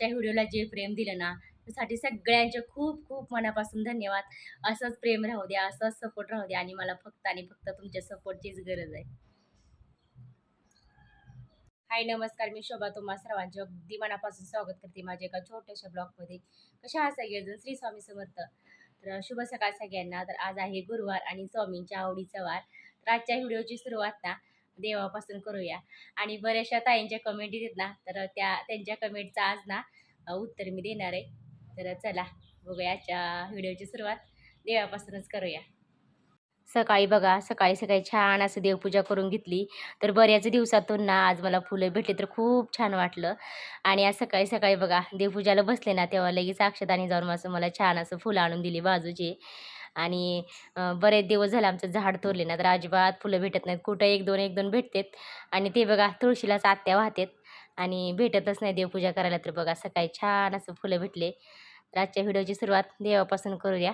आजच्या व्हिडिओला जे प्रेम दिलं ना त्यासाठी सगळ्यांचे खूप खूप मनापासून धन्यवाद. असंच प्रेम राहू द्या असंच सपोर्ट राहू द्या आणि मला फक्त आणि फक्त तुमच्या सपोर्टचीच गरज आहे. हाय नमस्कार मी शोभा. तुम्हा सर्वांचे अगदी मनापासून स्वागत करते माझ्या एका छोट्याशा ब्लॉगमध्ये कशा हा सगळेजण? श्री स्वामी समर्थ. तर शुभ सकाळ सगळ्यांना. तर आज आहे गुरुवार आणि स्वामींच्या आवडीचा वार. तर आजच्या व्हिडिओची सुरुवात ना देवापासून करूया. आणि बऱ्याचशा ताईंच्या कमेंट येतात ना तर त्या त्यांच्या कमेंटचं आज ना उत्तर मी देणार आहे. तर चला बघूया आजच्या व्हिडिओची सुरुवात. देवापासूनच करूया. सकाळी बघा सकाळी सकाळी छान असं देवपूजा करून घेतली. तर बऱ्याच दिवसातून ना आज मला फुलं भेटली तर खूप छान वाटलं. आणि आज सकाळी सकाळी बघा देवपूजाला बसले ना तेव्हा लगेच अक्षदानी जाऊन असं मला छान असं फुलं आणून दिली बाजूचे. आणि बरेच दिवस झाले आमचं झाड तोडले ना तर अजिबात फुलं भेटत नाहीत. कुठं एक दोन एक दोन भेटतात. आणि ते बघा तुळशीलाच आत्या वाहतात. आणि भेटतच नाही देवपूजा करायला. तर बघा सकाळी छान असं फुलं भेटले. तर आजच्या व्हिडिओची सुरुवात देवापासून करूया.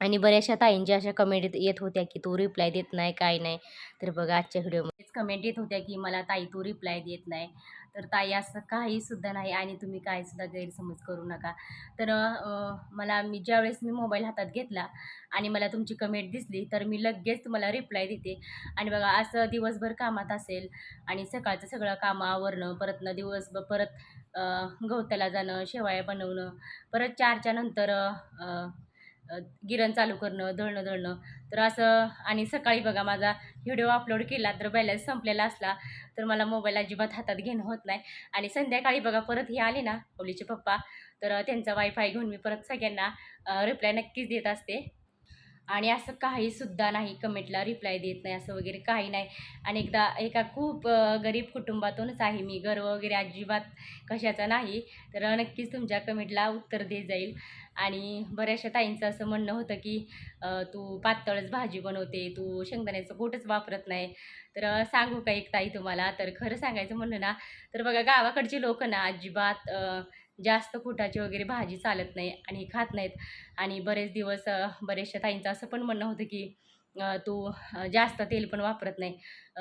आणि बऱ्याचशा ताईंच्या अशा कमेंट येत होत्या की तू रिप्लाय देत नाही काय नाही. तर बघा आजच्या व्हिडिओमध्येच कमेंट येत होत्या की मला ताई तू रिप्लाय देत नाही. तर ताई असं काहीसुद्धा नाही आणि तुम्ही काहीसुद्धा गैरसमज करू नका. तर मला मी ज्यावेळेस मी मोबाईल हातात घेतला आणि मला तुमची कमेंट दिसली तर मी लगेच तुम्हाला रिप्लाय देते. आणि बघा असं दिवसभर कामात असेल आणि सकाळचं सगळं कामं आवरणं परत न दिवस परत गवताला जाणं शेवाळ्या बनवणं परत चारच्या नंतर गिरण चालू करणं दळणं दळणं तर असं आणि सकाळी बघा माझा व्हिडिओ अपलोड केला तर बॅलन्स संपलेला असला तर मला मोबाईल अजिबात हातात घेणं होत नाही. आणि संध्याकाळी बघा परत हे आले ना ओलीचे पप्पा तर त्यांचा वायफाय घेऊन मी परत सगळ्यांना रिप्लाय नक्कीच देत असते. आणि असं काहीसुद्धा नाही कमेंटला रिप्लाय देत नाही असं वगैरे काही नाही. आणि एकदा एका खूप गरीब कुटुंबातूनच आहे मी गर्व वगैरे अजिबात कशाचा नाही तर नक्कीच तुमच्या कमेंटला उत्तर दे जाईल. आणि बऱ्याचशा ताईंचं असं म्हणणं होतं की तू पातळच भाजी बनवते तू शेंगदाण्याचं गोटच वापरत नाही. तर सांगू का एक ताई तुम्हाला? तर खरं सांगायचं म्हणलं ना तर बघा गावाकडची लोक ना अजिबात जास्त खोटाची वगैरे भाजी चालत नाही आणि खात नाहीत. आणि बरेच दिवस बरेचशा ताईंचं असं पण म्हणणं होतं की तू जास्त तेल पण वापरत नाही.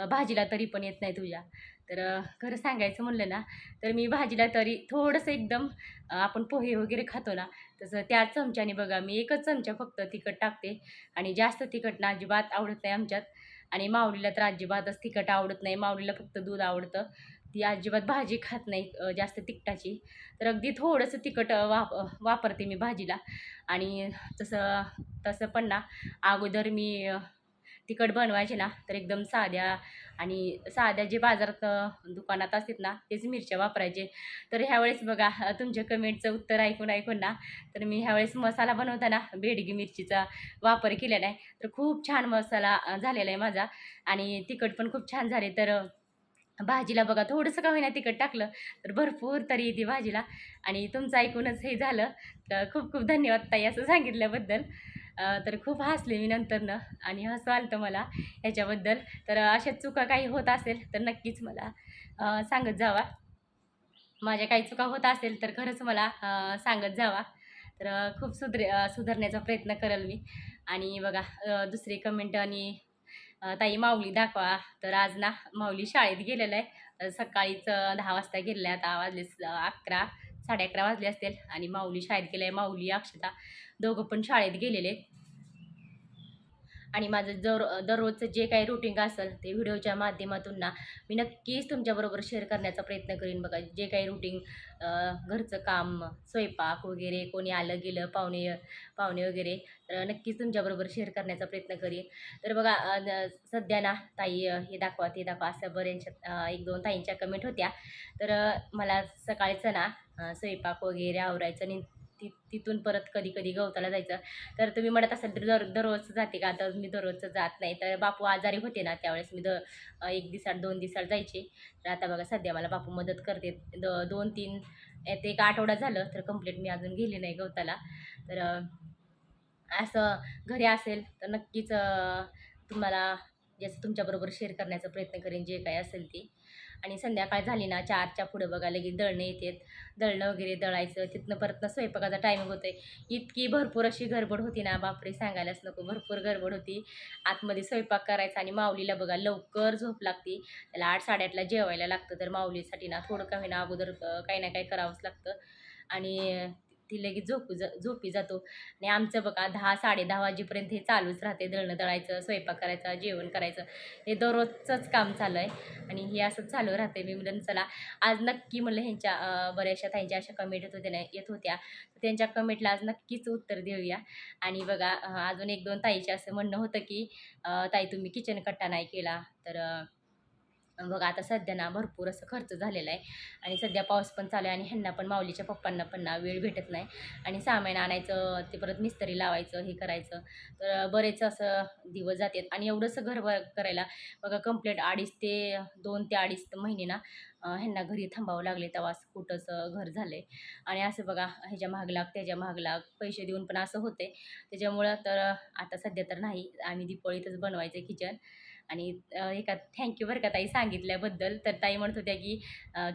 भाजीला तरी पण येत नाही तुझ्या. तर खरं सांगायचं म्हणलं ना तर मी भाजीला तरी थोडंसं एकदम आपण पोहे वगैरे खातो ना तसं त्याच चमच्याने बघा मी एकच चमचा फक्त तिखट टाकते. आणि जास्त तिखट ना अजिबात आवडत नाही आमच्यात. आणि माऊलीला तर अजिबातच तिखट आवडत नाही. माऊलीला फक्त दूध आवडतं. ती अजिबात भाजी खात नाही जास्त तिखटाची. तर अगदी थोडंसं तिखट वाप वापरते मी भाजीला. आणि तसं तसं पण ना अगोदर मी तिखट बनवायचे ना तर एकदम साध्या आणि साध्या जे बाजारात दुकानात असतात ना तेच मिरच्या वापरायचे. तर ह्यावेळेस बघा तुमच्या कमेंटचं उत्तर ऐकून ऐकून ना तर मी ह्यावेळेस मसाला बनवताना बेडगी मिरचीचा वापर केलेला आहे. तर खूप छान मसाला झालेला आहे माझा. आणि तिखट पण खूप छान झाले. तर भाजीला बघा थोडंसं का होईना तिखट टाकलं तर भरपूर तरी येते भाजीला. आणि तुमचं ऐकूनच हे झालं. तर खूप खूप धन्यवाद ताई असं सांगितल्याबद्दल. तर खूप हसले मी नंतरनं आणि हसू आलं मला ह्याच्याबद्दल. तर अशा चुका काही होत असेल तर नक्कीच मला सांगत जावा. माझ्या काही चुका होत असेल तर खरंच मला सांगत जावा. तर खूप सुधरे सुधारण्याचा प्रयत्न करेल मी. आणि बघा दुसरी कमेंट आणि ताई माऊली दाखवा. तर आज ना माऊली शाळेत गेलेलं आहे सकाळीच दहा वाजता गेलेलं आहे आता वाजले अकरा साडे अकरा वाजले असतील. आणि माऊली शाळेत गेलं आहे माऊली अक्षता दोघं पण शाळेत गेलेले आहेत. आणि माझं जर दररोजचं जे काही रुटीन असेल ते व्हिडिओच्या माध्यमातून ना मी नक्कीच तुमच्याबरोबर शेअर करण्याचा प्रयत्न करीन. बघा जे काही रुटीन घरचं काम स्वयंपाक वगैरे कोणी आलं गेलं पाहुणे पाहुणे वगैरे तर नक्कीच तुमच्याबरोबर शेअर करण्याचा प्रयत्न करीन. तर बघा न- सध्या ना ताई हे दाखवा ते दाखवा असं बऱ्याचशा एक दोन ताईंच्या कमेंट होत्या. तर मला सकाळचं ना स्वयंपाक वगैरे आवरायचं नि ति तिथून परत कधी कधी गवताला जायचं. तर तुम्ही म्हणत असाल तर दर दररोज जाते का? तर मी दररोजचं जात नाही. तर बापू आजारी होते ना त्यावेळेस मी द एक दिवसाड दोन दिवसाड जायचे. तर आता बघा सध्या मला बापू मदत करते. द दोन तीन एक एक आठवडा झालं तर कंप्लीट मी अजून गेली नाही गवताला. तर असं घरी असेल तर नक्कीच तुम्हाला जसं तुमच्याबरोबर शेअर करण्याचा प्रयत्न करेन जे काय असेल ते. आणि संध्याकाळ झाली ना चारच्या पुढं बघा लगेच दळणं येतात दळणं वगैरे दळायचं तिथनं परत ना स्वयंपाकाचा टायमिंग आहे इतकी भरपूर अशी गडबड होती ना बापरे सांगायलाच नको. भरपूर गडबड होती. आतमध्ये स्वयंपाक करायचा आणि माऊलीला बघा लवकर झोप लागते. त्याला आठ साडेआठला जेवायला लागतं तर माऊलीसाठी ना थोडं का होईना अगोदर काही ना काही करावंच लागतं. आणि ती लगेच झोपू जा झोपी जातो. आणि आमचं बघा दहा साडे दहा वाजेपर्यंत हे चालूच राहते. दळणं दळायचं स्वयंपाक करायचा जेवण करायचं. हे दररोजचंच काम चालू आहे आणि हे असंच चालू राहते. मी म्हणलं चला आज नक्की म्हणलं ह्यांच्या बऱ्याचशा ताईंच्या अशा कमेंट येत होत्या ना येत होत्या. त्यांच्या कमेंटला आज नक्कीच उत्तर देऊया. आणि बघा अजून एक दोन ताईचे असं म्हणणं होतं की ताई तुम्ही किचन कट्टा नाही केला. तर बघा आता सध्या ना भरपूर असं खर्च झालेला आहे. आणि सध्या पाऊस पण चालू आहे आणि ह्यांना पण माऊलीच्या पप्पांना पण ना वेळ भेटत नाही. आणि सामान आणायचं ते परत मिस्त्री लावायचं हे करायचं. तर बरेच असं दिवस जातात. आणि एवढंसं घर वर करायला बघा कंप्लीट अडीच ते दोन ते अडीच महिने ना ह्यांना घरी थांबावं लागले तेव्हा असं कुठंसं घर झालं आणि असं बघा ह्याच्या महाग लाग त्याच्या महाग लाग पैसे देऊन पण असं होते त्याच्यामुळं तर आता सध्या तर नाही. आम्ही दिपोळीतच बनवायचं आहे किचन आणि एका थँक्यू बरं का ताई सांगितल्याबद्दल. तर ताई म्हणत होत्या की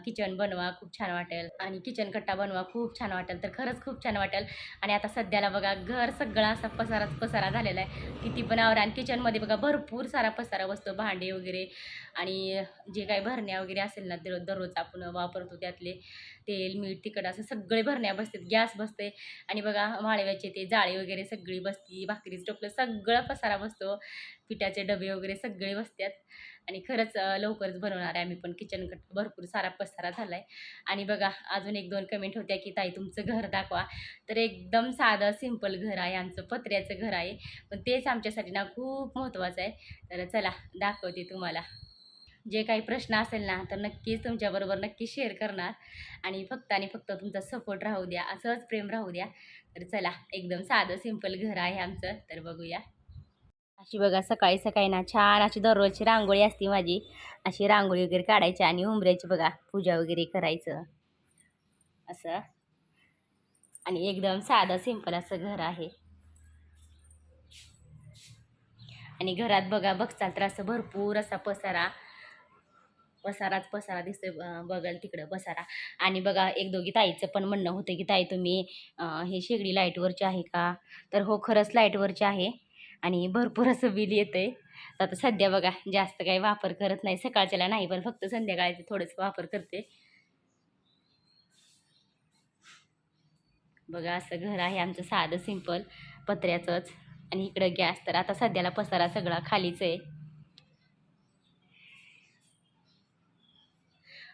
किचन बनवा खूप छान वाटेल. आणि किचन कट्टा बनवा खूप छान वाटेल. तर खरंच खूप छान वाटेल. आणि आता सध्याला बघा घर सगळा असा पसाराच पसारा झालेला आहे. किती पण आवरा आणि किचनमध्ये बघा भरपूर सारा पसारा बसतो. भांडे वगैरे आणि जे काही भरण्या वगैरे असेल ना दर दररोज आपण वापरतो त्यातले तेल मीठ तिखट असं सगळे भरण्या बसतात. गॅस बसते आणि बघा माळव्याचे ते जाळे वगैरे सगळी बसती भाकरीचं टोपलं सगळं पसारा बसतो. पिठाचे डबे वगैरे सगळे बसतात आणि खरंच लवकरच बनवणार आहे आम्ही पण. किचन कट भरपूर सारा पसारा झाला आहे आणि बघा अजून एक दोन कमेंट होत्या की ताई तुमचं घर दाखवा. तर एकदम साधं सिंपल घर आहे. आमचं पत्र्याचं घर आहे. पण तेच आमच्यासाठी ना खूप महत्त्वाचं आहे. तर चला दाखवते तुम्हाला. जे काही प्रश्न असेल ना तर नक्कीच तुमच्याबरोबर नक्की शेअर करणार. आणि फक्त आणि फक्त तुमचा सपोर्ट राहू द्या. असंच प्रेम राहू द्या. तर चला एकदम साधं सिंपल घर आहे आमचं. तर बघूया. अशी बघा सकाळी सकाळी ना छान अशी दररोजची रांगोळी असते माझी. अशी रांगोळी वगैरे काढायची आणि उंबऱ्याची बघा पूजा वगैरे करायचं. असं. आणि एकदम साधं सिंपल असं घर आहे. आणि घरात बघा बघचाल तर असं भरपूर असा पसारा पसाराच पसारा दिसतोय ब- तिकडं पसारा. आणि बघा एक दोघी ताईचं पण म्हणणं होतं की ताई तुम्ही हे शेगडी लाईटवरची आहे का? तर हो खरंच लाईटवरची आहे. आणि भरपूर असं बिल येतंय. तर आता सध्या बघा जास्त काही वापर करत नाही. सकाळच्याला नाही पण फक्त संध्याकाळचे थोडंसं वापर करते. बघा असं घर आहे आमचं साधं सिंपल पत्र्याचंच. आणि इकडं गॅस. तर आता सध्याला पसारा सगळा खालीच आहे.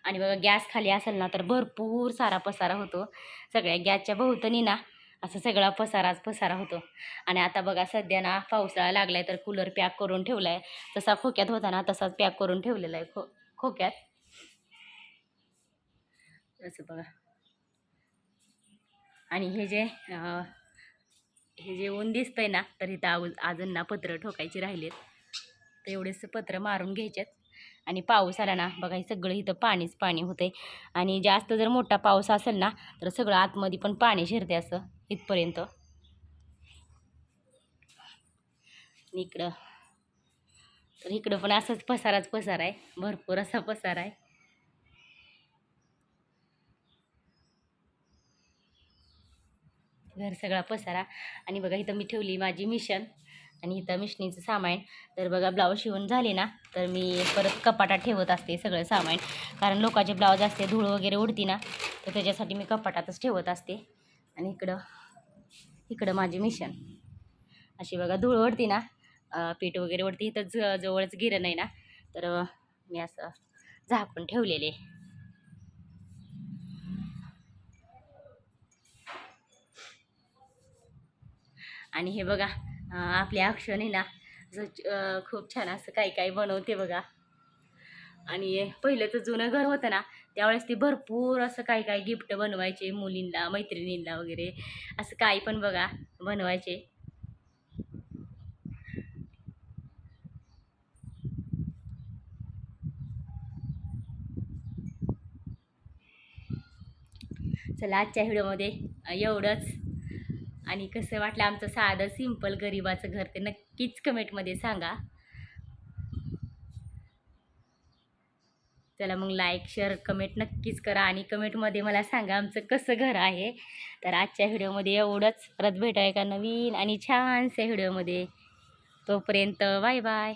आणि बघा गॅस खाली असेल ना तर भरपूर सारा पसारा होतो. सगळ्या गॅसच्या भोवतणी ना. असं सगळा पसाराच पसारा होतो. आणि आता बघा सध्या ना पावसाळा लागलाय तर कूलर पॅक करून ठेवलाय. तसा खोक्यात होता ना तसाच पॅक करून ठेवलेला आहे खो खोक्यात. असं बघा. आणि हे जे हे जे ऊन दिसतंय ना तर इथं अजून अजून ना पत्र ठोकायची राहिलेत. तर एवढेच पत्र मारून घ्यायचेत. आणि पाऊस आला ना बघा हे सगळं इथं पाणीच पाणी होतंय. आणि जास्त जर मोठा पाऊस असेल ना तर सगळं आतमध्ये पण पाणी शिरते असं. इथपर्यंत. इकडं. तर इकडं पण असंच पसाराच पसार आहे. भरपूर असा पसार आहे. घर सगळा पसारा. आणि बघा इथं मी ठेवली माझी मिशन. आणि इथं मिशनीचं सामान. तर बघा ब्लाऊज शिवून झाले ना तर मी परत कपाटात ठेवत असते सगळं सामान. कारण लोकांचे ब्लाऊज असते धूळ वगैरे उडती ना तर त्याच्यासाठी मी कपाटातच ठेवत असते. आणि इकडं इकडं माझी मिशन. अशी बघा धूळ ओढती ना पीठ वगैरे उडती इथं ज जवळच गिरण आहे ना तर मी असं झाकून ठेवलेले. आणि हे बघा आपल्या अक्षने ना असं खूप छान असं काही काही बनवते बघा. आणि पहिलं जुनं घर होतं ना त्यावेळेस ते भरपूर असं काही काही गिफ्ट बनवायचे मुलींना मैत्रिणींना वगैरे. असं काही पण बघा बनवायचे. चला आजच्या व्हिडिओमध्ये एवढंच. आणि कसं वाटलं आमचं साधं सिंपल गरिबाचं घर ते नक्कीच कमेंटमध्ये सांगा. चला मग लाईक शेअर कमेंट नक्कीच करा आणि कमेंटमध्ये मला सांगा आमचं कसं घर आहे. तर आजच्या व्हिडिओमध्ये एवढंच. परत भेटाय का नवीन आणि छानशा व्हिडिओमध्ये तोपर्यंत बाय बाय